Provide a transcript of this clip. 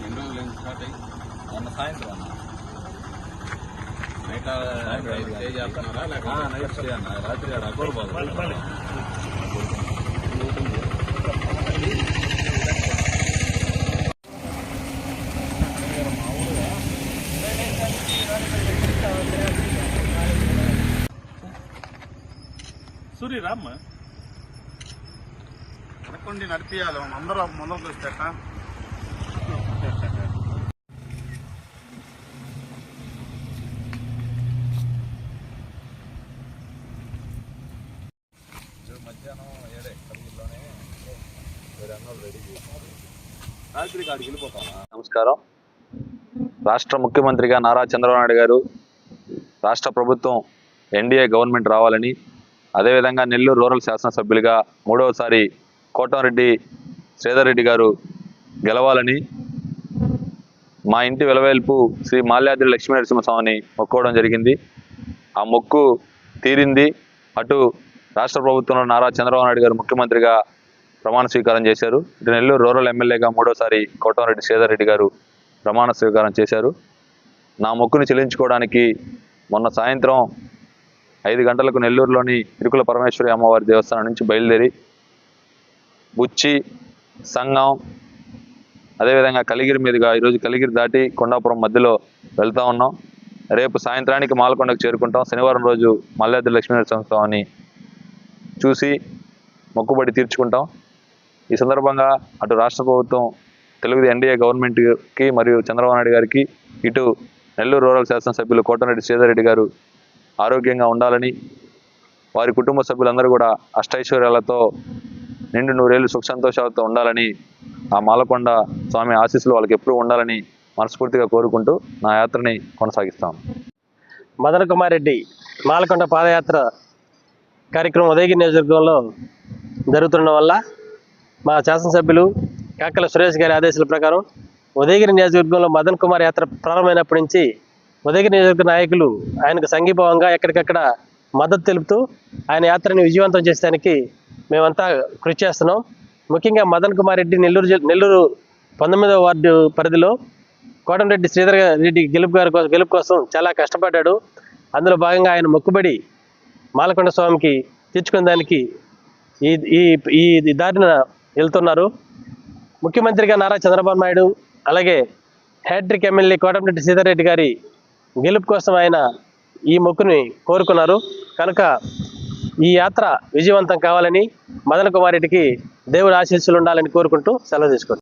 ఎన్ని రోజులు స్టార్ట్ అయ్యి మొన్న సాయంత్రం అన్న నైట్ స్టే చేస్తున్నారా లేకపోతే నైట్ స్టే అన్న రాత్రి అక్కడ అకౌంట్ పోతుంది సూర్య రామ్మ? వెనకుండి నడిపియాలి. అందరూ ముందరకు వస్తేట మధ్యాహ్నం ఏడే? కలిగిలోనే వేరే అన్నోళ్ళు రెడీ చేసి రాత్రి కాడికి వెళ్ళిపోతామా? నమస్కారం. రాష్ట్ర ముఖ్యమంత్రిగా నారా చంద్రబాబు నాయుడు గారు రాష్ట్ర ప్రభుత్వం ఎన్డీఏ గవర్నమెంట్ రావాలని అదేవిధంగా నెల్లూరు రూరల్ శాసనసభ్యులుగా మూడవసారి కోటంరెడ్డి శ్రీధర్ రెడ్డి గారు గెలవాలని మా ఇంటి వెలవేల్పు శ్రీ మాల్యాద్రి లక్ష్మీ నరసింహస్వామిని మొక్కోవడం జరిగింది. ఆ మొక్కు తీరింది. అటు రాష్ట్ర ప్రభుత్వంలో నారా చంద్రబాబు నాయుడు గారు ముఖ్యమంత్రిగా ప్రమాణ స్వీకారం చేశారు. ఇటు నెల్లూరు రూరల్ ఎమ్మెల్యేగా మూడోసారి కోటంరెడ్డి శ్రీధర్ రెడ్డి గారు ప్రమాణ స్వీకారం చేశారు. నా మొక్కుని చెల్లించుకోవడానికి మొన్న సాయంత్రం ఐదు గంటలకు నెల్లూరులోని ఇరుకుల పరమేశ్వరి అమ్మవారి దేవస్థానం నుంచి బయలుదేరి బుచ్చి సంగం అదేవిధంగా కలిగిరి మీదుగా ఈరోజు కలిగిరి దాటి కొండాపురం మధ్యలో వెళ్తా ఉన్నాం. రేపు సాయంత్రానికి మాలకొండకు చేరుకుంటాం. శనివారం రోజు మల్లాద్రి లక్ష్మీనరసింహ స్వామిని చూసి మొక్కుబడి తీర్చుకుంటాం. ఈ సందర్భంగా అటు రాష్ట్ర ప్రభుత్వం తెలుగు ఎన్డీఏ గవర్నమెంట్కి మరియు చంద్రబాబు నాయుడు గారికి ఇటు నెల్లూరు రూరల్ శాసనసభ్యులు కోటరెడ్డి శ్రీధర్ రెడ్డి గారు ఆరోగ్యంగా ఉండాలని వారి కుటుంబ సభ్యులందరూ కూడా అష్టైశ్వర్యాలతో నిండు నూరేళ్ళు సుఖ సంతోషాలతో ఉండాలని ఆ మాలకొండ స్వామి ఆశీస్సులు వాళ్ళకి ఎప్పుడూ ఉండాలని మనస్ఫూర్తిగా కోరుకుంటూ నా యాత్రని కొనసాగిస్తాను మదన్ కుమార్ రెడ్డి మాలకొండ పాదయాత్ర కార్యక్రమం ఉదయగిరి నియోజకవర్గంలో జరుగుతుండడం వల్ల మా శాసనసభ్యులు కాకల సురేష్ గారి ఆదేశాల ప్రకారం ఉదయగిరి నియోజకవర్గంలో మదన్ కుమార్ యాత్ర ప్రారంభమైనప్పటి నుంచి ఉదయగిరి నియోజకవర్గ నాయకులు ఆయనకు సంఘీభావంగా ఎక్కడికక్కడ మద్దతు తెలుపుతూ ఆయన యాత్రని విజయవంతం చేసేదానికి మేమంతా కృషి చేస్తున్నాం. ముఖ్యంగా మదన్ కుమార్ రెడ్డి నెల్లూరు నెల్లూరు పంతొమ్మిదవ వార్డు పరిధిలో కోటంరెడ్డి శ్రీధర్ రెడ్డి గెలుపు గారి కోసం గెలుపు కోసం చాలా కష్టపడ్డాడు. అందులో భాగంగా ఆయన మొక్కుబడి మాలకొండ స్వామికి తీర్చుకునే దానికి ఈ ఈ ఈ దారిన వెళ్తున్నారు. ముఖ్యమంత్రిగా నారా చంద్రబాబు నాయుడు అలాగే హ్యాట్రిక్ ఎమ్మెల్యే కోటంరెడ్డి శ్రీధర్ రెడ్డి గారి గెలుపు కోసం ఆయన ఈ మొక్కుని కోరుకున్నారు. కనుక ఈ యాత్ర విజయవంతం కావాలని మదన కుమారిటికి దేవుడి ఆశీస్సులు ఉండాలని కోరుకుంటూ సెలవు తీసుకోండి